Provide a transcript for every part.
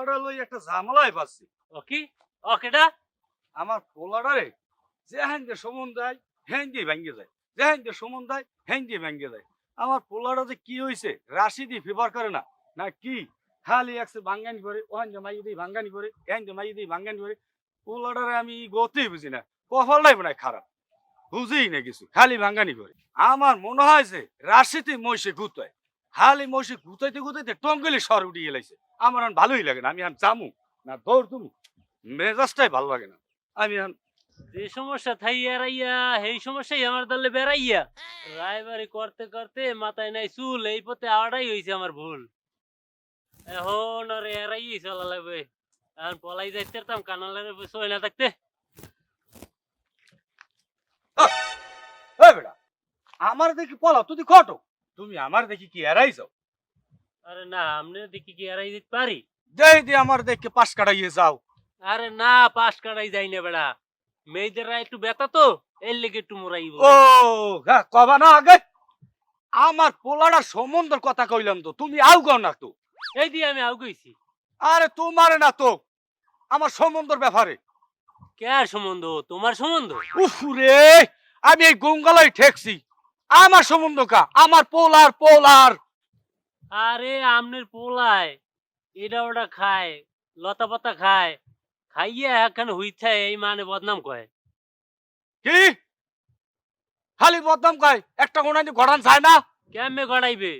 পোলাটা লই একটা ঝামেলায় পাচ্ছি ও কি? ও কেডা? আমার যে হ্যান সমন দেয় হ্যান দিয়ে ভেঙে যায়। যে হ্যান সমন দেয় হ্যান দিয়ে ভেঙে যায়। আমার পোলাটা যে কি হয়েছে রাশি দিয়ে ফেভার করে না। না কি? খালি একসে ভাঙ্গানি করে ওহান যে মাই দিয়ে ভাঙ্গানি করে করে। পোলাটারে আমি গতেই বুঝি না কপালটাই মনে খারাপ। বুঝেই না কিছু খালি ভাঙ্গানি করে। আমার মনে হয় যে রাশিতে মহিষে গুতায় খালি মহিষে গুতাইতে গুতাইতে টঙ্গলি সর উঠিয়ে গেলাইছে আমার আর ভালোই লাগে না আমি আর জামু না দৌড় তুমি মেজাজটাই ভালো লাগে না। আমি আর যে সমস্যা থাই এরাইয়া এই সমস্যাই আমার দলে বেড়াইয়া। রায়বাড়ি করতে করতে মাথায় নাই চুল এই পথে আওয়াটাই হয়েছে আমার ভুল। এখন আর এরাই চলা লাগবে। এখন পলাই যাইতে পারতাম কানালের সই না থাকতে। আমার দেখি পলা তুই কটো তুমি আমার দেখি কি এরাই যাও? আরে না আপনি দেখি কি এরাই দিতে পারি? যেই দিয়ে আমার দেখে পাশ কাটাইয়ে যাও। আরে না পাশ কাটাই যাই না বেড়া। মেয়েদেররা একটু ব্যথা তো এর লেগে একটু মোরাই ও কবা না আগে। আমার পোলাটার সম্বন্ধের কথা কইলাম তো তুমি আউ গাও না তো। এই দিয়ে আমি আউ গেছি। আরে তোমারে না তো আমার সম্বন্ধের ব্যাপারে। কে সম্বন্ধ? তোমার সম্বন্ধ? উফ রে আমি এই গঙ্গালয় ঠেকছি। আমার সম্বন্ধ কা? আমার পোলার পোলার। আরে আমনের পোলায় এটা ওটা খায় লতা পাতা খায় খাইয়া একখানে হইছে এই মানে বদনাম কয় কি? খালি বদনাম কয় একটা কোনা ঘটান চায় না? কেমনে গড়াইবে?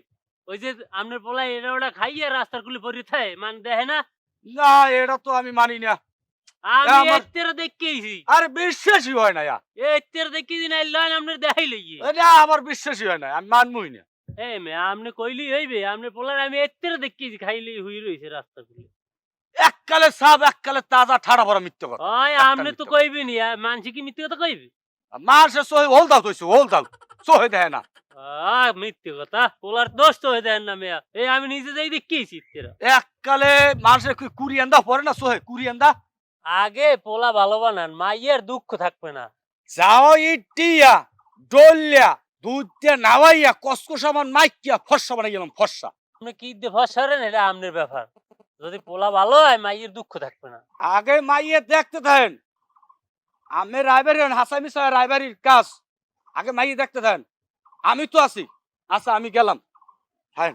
ওই যে আমনের পোলায় এটা ওটা খাইয়া রাস্তার গুলি পরি থাকে মানে দেখে না? না এটা তো আমি মানি না। আমি এত্তেরা আরে বিশ্বাসই হয় না দেখাই লইয়ে। এটা আমার বিশ্বাসই হয় না আমি মানবই না। এই মে আমনে কইলি হইবে আমনে পোলায় আমি এত্তেরা দেখেছি খাইলি হুই রইছে রাস্তা গুলি এককালে সাপ এককালে তাজা ঠাড়া ভরা মিথ্যে কথা। ওই আমনে তো কইবি নি মানসি কি মিথ্যে কথা কইবি? সহে হোল দাও তুইছে হোল দাও সহে দেয় না। মিথ্যে কথা পোলার দোষ তো হয়ে দেন না মেয়া। এই আমি নিজে যাই এককালে মানুষের কুড়ি আন্দা পরে না সহে কুড়ি আন্দা আগে পোলা ভালো বানান মাইয়ের দুঃখ থাকবে না। যাও ইটিয়া ডলিয়া দুধ দিয়ে নাওয়াইয়া কসকস আমার মাইকিয়া ফর্সা বানাই গেলাম ফর্সা। আপনি কি দিয়ে ফসারেন এটা আমনের ব্যাপার। যদি পোলা ভালো হয় মাইয়ের দুঃখ থাকবে না। আগে মাইয়ে দেখতে থাকেন আমি রায়বাড়ি হাসামি সাহেব রায়বাড়ির কাজ আগে মাইয়ে দেখতে থাকেন। আমি তো আছি। আচ্ছা আমি গেলাম। হ্যাঁ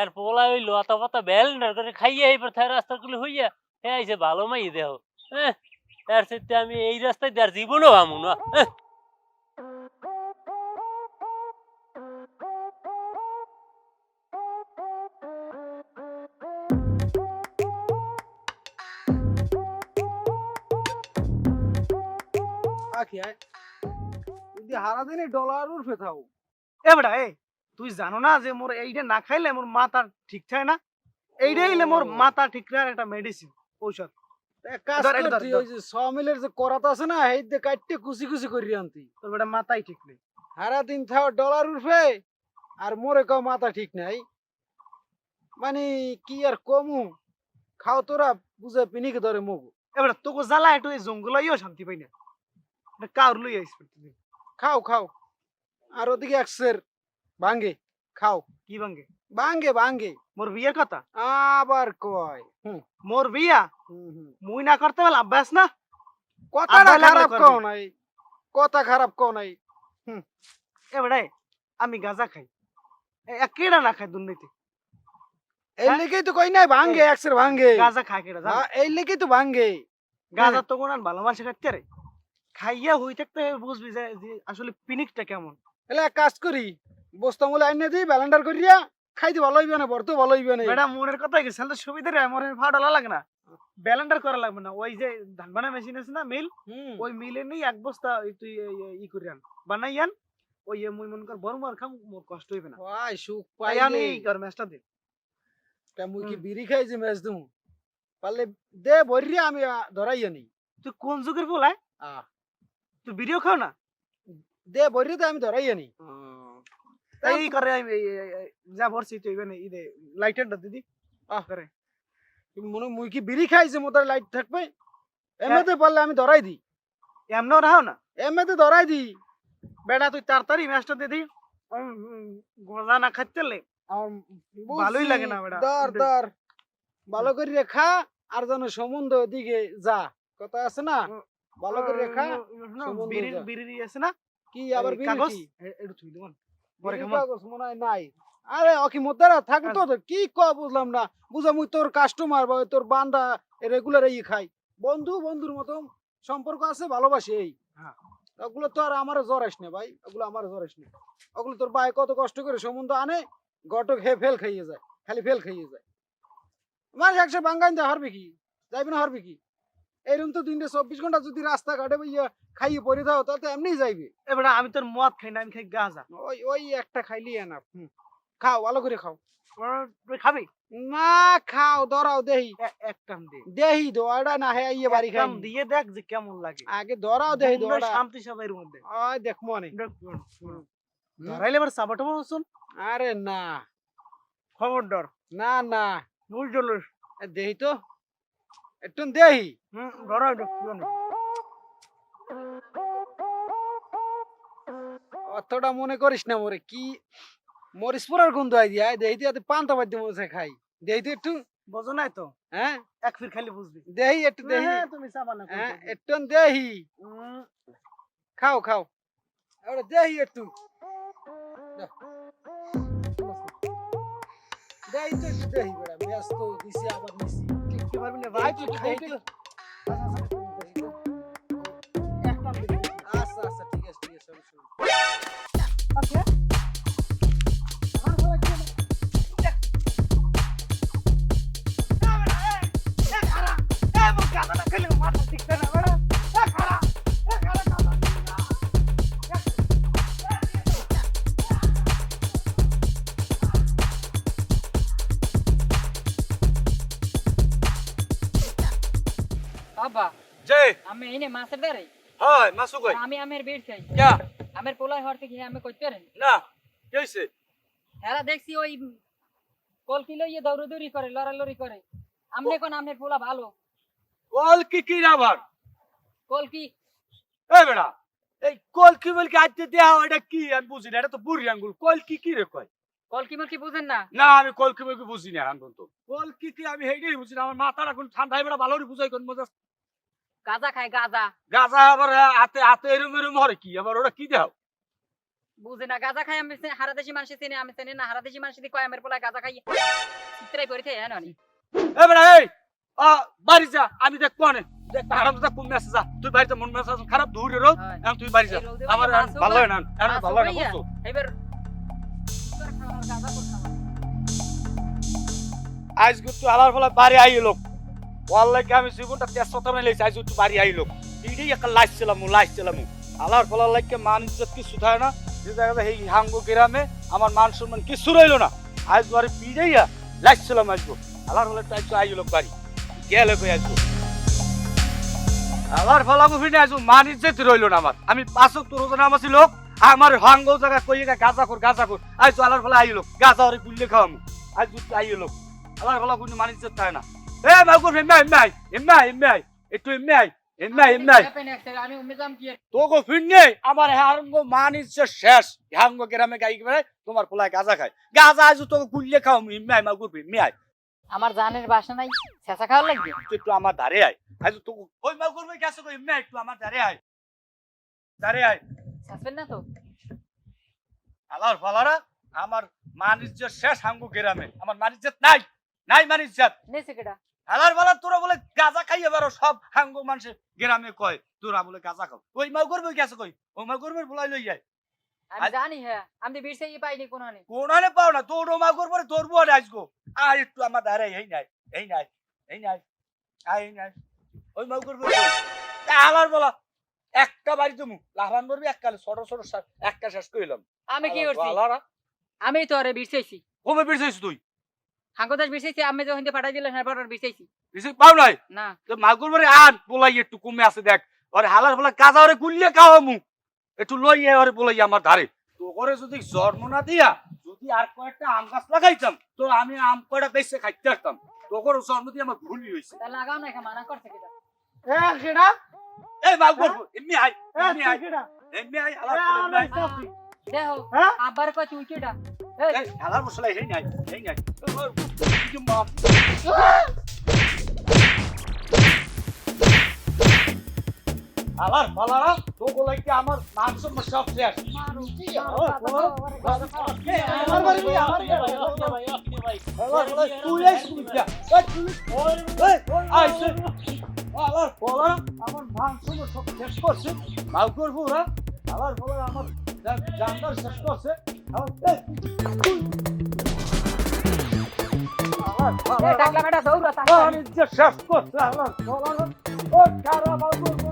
এর পোলা ওই লতা পাতা বেল করে খাইয়ে এই পর রাস্তা গুলো হইয়া হে আইছে ভালো মাই দেহ। হ্যাঁ এর সাথে আমি এই রাস্তায় তার জীবনও আমু না। হারা দিনে ডলার উঠে থাও এ বেটা এ। তুই জানো না যে মোর এইটা না খাইলে মোর মাথা ঠিক থাকে না? এইটা হইলে মোর মাথা ঠিক রাখার একটা মেডিসিন ঔষধ। এক কাজ ধর, এটা ধর, করতি ওই যে সমিলের যে করাত আছে না এই যে কাটতে কুচি কুচি করি আনতি। তোর বেটা মাথাই ঠিক নেই। হারা দিন থাও ডলার উঠবে আর মোরে কাও মাথা ঠিক নাই। মানে কি আর কমু? খাও তোরা বুঝে পিনিকে ধরে মগু। এ বেটা তোকে জ্বালা একটু এই জঙ্গলাইও শান্তি পাই না। লই আইস খাও খাও। আর ওদিকে একসের ভাঙ্গে খাও। কি ভাঙ্গে ভাঙ্গে ভাঙ্গে মোর বিয়ের কথা? আবার কয়। হুম। মোর বিয়া? হুম হুম। মুই না করতে পারলে আব্বাস না। কথাটা খারাপ। কও নাই। কথা খারাপ কও নাই। এ বেটা এ, আমি গাঁজা খাই। এ, কেডা না খায় দুর্নীতি? এই হ্যাঁ? লেগেই তো কই নাই ভাঙ্গে একসের ভাঙ্গে গাঁজা খায় কেডা এই লেগেই তো ভাঙ্গে গাঁজা তো কোন ভালো মানুষ খাইতে রে খাইয়া হই থাকতে বুঝবি যে আসলে পিনিকটা কেমন? এলে এক কাজ করি বস্তা আইনে দিই ব্যালেন্ডার করিয়া খাইতে ভালো হইবে না বর্ত ভালো হইবে না। বেটা মনের কথা কি সুবিধা রে মনের লাগে না। ব্যালেন্ডার করা লাগবে না। ওই যে ধান বানা মেশিন আছে না মিল? ওই মিলে নেই এক বস্তা তুই ই করে আন বানাই আন। ওই এ মুই মন কর বড় মার খাম মোর কষ্ট হইবে না। ভাই সুখ পাই আন এই কর ম্যাচটা দে। তা মুই কি বিড়ি খাই যে ম্যাচ দিমু পারলে দে বরিয়া আমি আ, ধরাইয়া নি তুই কোন যুগের বলায় আহ। তুই ভিডিও খাও না? দে বরিয়া তো আমি ধরাইয়া নি এই করে যা ভরছি তুই ইবেনে ইদে লাইটারটা দিদি আহ। করে। মনে মুই কি বিড়ি খাই যে মোতার লাইট থাকবে? এমনিতে পারলে আমি ধরাই দি। এমনও রাও না? এমনিতে ধরাই দি। বেটা তুই তাড়াতাড়ি ম্যাচটা দে দি। গোজা না খাইতে আমার ভালোই লাগে না বেটা। ধর দে। ধর। ভালো করে রেখা আর যেন সমুদ্র দিকে যা। কথা আছে না? ভালো করে রেখা বিড়ির বিড়ির আছে না? কি আবার বিড়ি? কাগজ? কি? একটু থুই দেবো পরে মনে হয় নাই। আরে অকি থাকো তো কি ক বুঝলাম না। বুঝা মুই তোর কাস্টমার বা তোর বান্দা রেগুলার এই খাই। বন্ধু বন্ধুর মতো সম্পর্ক আছে ভালোবাসি এই। হ্যাঁ। ওগুলো তো আর আমার জরাইস না ভাই ওগুলো আমার জরাইস না। ওগুলো তোর ভাই কত কষ্ট করে সম্বন্ধ আনে গটক হে ফেল খাইয়ে যায় খালি ফেল খাইয়ে যায়। মানুষ একশো বাঙ্গাইন দেয় হারবে কি? যাইবে না হারবে কি? এরকম তো দিনটা চব্বিশ ঘণ্টা যদি রাস্তা ঘাটে ইয়া খাইয়ে পড়ে থাও তাহলে তো এমনিই যাইবে। এবার আমি তোর মদ খাই না আমি খাই গাঁজা। ওই ওই একটা খাইলি না খাও ভালো করে খাও। খাবি? না খাও ধরাও দেহি। দে। দেহি দোয়াটা না হে ইয়ে বাড়ি খাই দিয়ে দেখ যে কেমন লাগে। আগে ধরাও দেহি দোয়াটা শান্তি সবাইয়ের মধ্যে। ওই দেখ মনে। ধরাইলে এবার সাবাটা শুন আরে না। খবর ডর না না। চলিস দেহি তো। একটু দেহি হুম ধরা শোন। অতটা মনে করিস না মোরে কি মরিস পুরার গন্ধ আই দিয়া দেহি তো এত পান্তা বাদ্য মনে খাই। দেহি তো একটু বোঝো নাই তো? হ্যাঁ? এক ফির খালি বুঝবি। দেহি একটু দেহি হ্যাঁ, তুমি চাবা না হ্যাঁ একটু দেহি খাও খাও। ওটা দেহি একটু। দেহি তো একটু দেহি বেড়া। ব্যস্ত দিছি আবার নিছি। আচ্ছা আচ্ছা ঠিক আছে ঠিক আছে আমি শুনি। বাবা যে। আমি এনে মাছের দ্বারে হয় মাসু কই? আমি আমের বেড খাই ক্যা আমের পোলাই হরতে কি আমি কইতে পারেন না কি হইছে? হেরা দেখছি ওই কল কিলো ইয়ে দৌড়দৌড়ি করে লড়ালড়ি করে। আমনে কোন আমনের পোলা ভালো? কল কি কি আবার কল কি এই বেড়া এই কল কি বলকে আজকে দেয়া এটা কি? আমি বুঝি না এটা তো বুড়ি আঙ্গুল। কল কি কি রে কয়? কল কি কি বুঝেন না? না আমি কল কি বলকে বুঝি না এখন তো কল কি আমি হেইটাই বুঝি না আমার মাথাটা কোন ঠান্ডা বেড়া ভালো বুঝাই কোন মজা গাজা খায় গাজা। গাজা আবার হাতে হাতে এরম এরম হরে কি? আবার ওটা কি দেও বুঝে না গাজা খাই আমি চে- হারাদেশি মানুষ চিনি আমি চিনি না হারাদেশি মানুষ দি কয় আমের পোলা গাজা খাই চিত্রাই পড়ে খাই হ্যাঁ এ বেড়া এই আ, বাড়ি যা আমি দেখ কোনে দেখ হারাম দাদা কোন মেসেজ যা তুই বাড়িতে মন মেসেজ খারাপ দূরে হয়। এখন তুই বাড়ি যা। আমার ভালো না এখন ভালো না বুঝছ? এবার আজকে তুই আলার ফলা বাড়ি আই লোক ওয়াল্লাহি আমি জীবনটা তেজ কথা মানে লেছি আজ তুই বাড়ি আই লোক এইটাই একটা লাইস ছিলাম লাইস ছিলাম আলার ফলার লাগে মান ইজ্জত কিছু থাকে না। যে জায়গাতে এই হাঙ্গো গ্রামে আমার মান সম্মান কিছু রইল না। আজ বাড়ি পিড়াইয়া লাইস ছিলাম আসব আলার ফলা আজ আই লোক বাড়ি। গেলে কই আসব আলার ফলা বুঝি আসব মান ইজ্জত রইল না আমার। আমি পাঁচক তোর ওজন আমার লোক, আমার হাঙ্গ জায়গা কই গাজা কর গাজা কর। আজ আলার ফলা আই লোক গাজা ওরে গুললে খাওয়ামু। আজ তুই আই লোক। আল্লাহর ভালো কোনো মানিস থাকে না। এ মাগুর এমআই এমআই এমআই এমআই একটু এমআই এমআই এমআই আমি উমেদাম কি তোকে ফিরনে আমার হাঙ্গ মানিস শেষ। হাঙ্গ গ্রামে গাই বেড়ে তোমার পোলায় গাজা খায়। গাজা আজ তোকে কুললে খাও এমআই মাগুর এমআই আমার জানের বাসা নাই ছেঁচা খাওয়া লাগবে? একটু আমার ধারে আয়। আজ তোকে ওই মাগুর ভাই গেছে কই? এমআই একটু আমার ধারে আয়। ধারে আয়। ছেঁচবেন না তো? আল্লাহর ফালারা আমার মানিস শেষ হাঙ্গ গ্রামে। আমার মানিস নাই। নাই মানিস নেছে কেটা হেলার বেলা তোরা বলে গাঁজা খাইয়ে বেরো সব হাঙ্গ মানুষে গ্রামে কয় তোরা বলে গাঁজা খাও। ওই মাও করবে গেছে কই? ওই মাও করবে বলাই লই যায় আমি জানি হ্যাঁ আমি পাইনি কোন হানে কোনানে পাও না তোর মা করবে তোর বুয়া আসগো আর একটু আমার ধারে এই নাই এই নাই এই নাই আয় এই নাই। ওই মাও করবে হালার বলা একটা বাড়ি তুমি লাভান করবি এক কালে ছোট ছোট একটা শেষ কইলাম। আমি কি করছি? আমি তো আরে কমে বেরছিস তুই। হাঙ্গদাস বিরসাইছি আমি যখন পাঠাই দিলেন হ্যাঁ বিরসাইছি বেশি পাও নাই? না। তো মাগুর বারে আন পোলাই একটু কমে আছে দেখ। ওরে হালার ফলা কাজা ওরে গুলিয়ে খাওয়া মু। একটু লইয়ে ওরে পোলাই আমার ধারে। তো করে যদি জন্ম না দিয়া যদি আর কয়েকটা আম গাছ লাগাইতাম তো আমি আম কয়টা বেশি খাইতে পারতাম। তো করে জন্ম দিয়ে আমার ভুলই হয়েছে তা লাগাও না মানা করছে কেটা এ কেডা এই মাগুর এমনি আই এমনি আই এমনি আই হালার দেখো হ্যাঁ? আবার কয় তুই কেটা এই। এই খেলার মশলা হেই নাই হেই নাই আমার কি মাপ আবার বলারা তো বলে কি আমার মান সম্মান সব শেষ আমার বাড়ি ভাই, আমার বাড়ি। আবার বলে আমার মান শেষ করছে। বলারা আমার শেষ করছে আমার ও কারা করব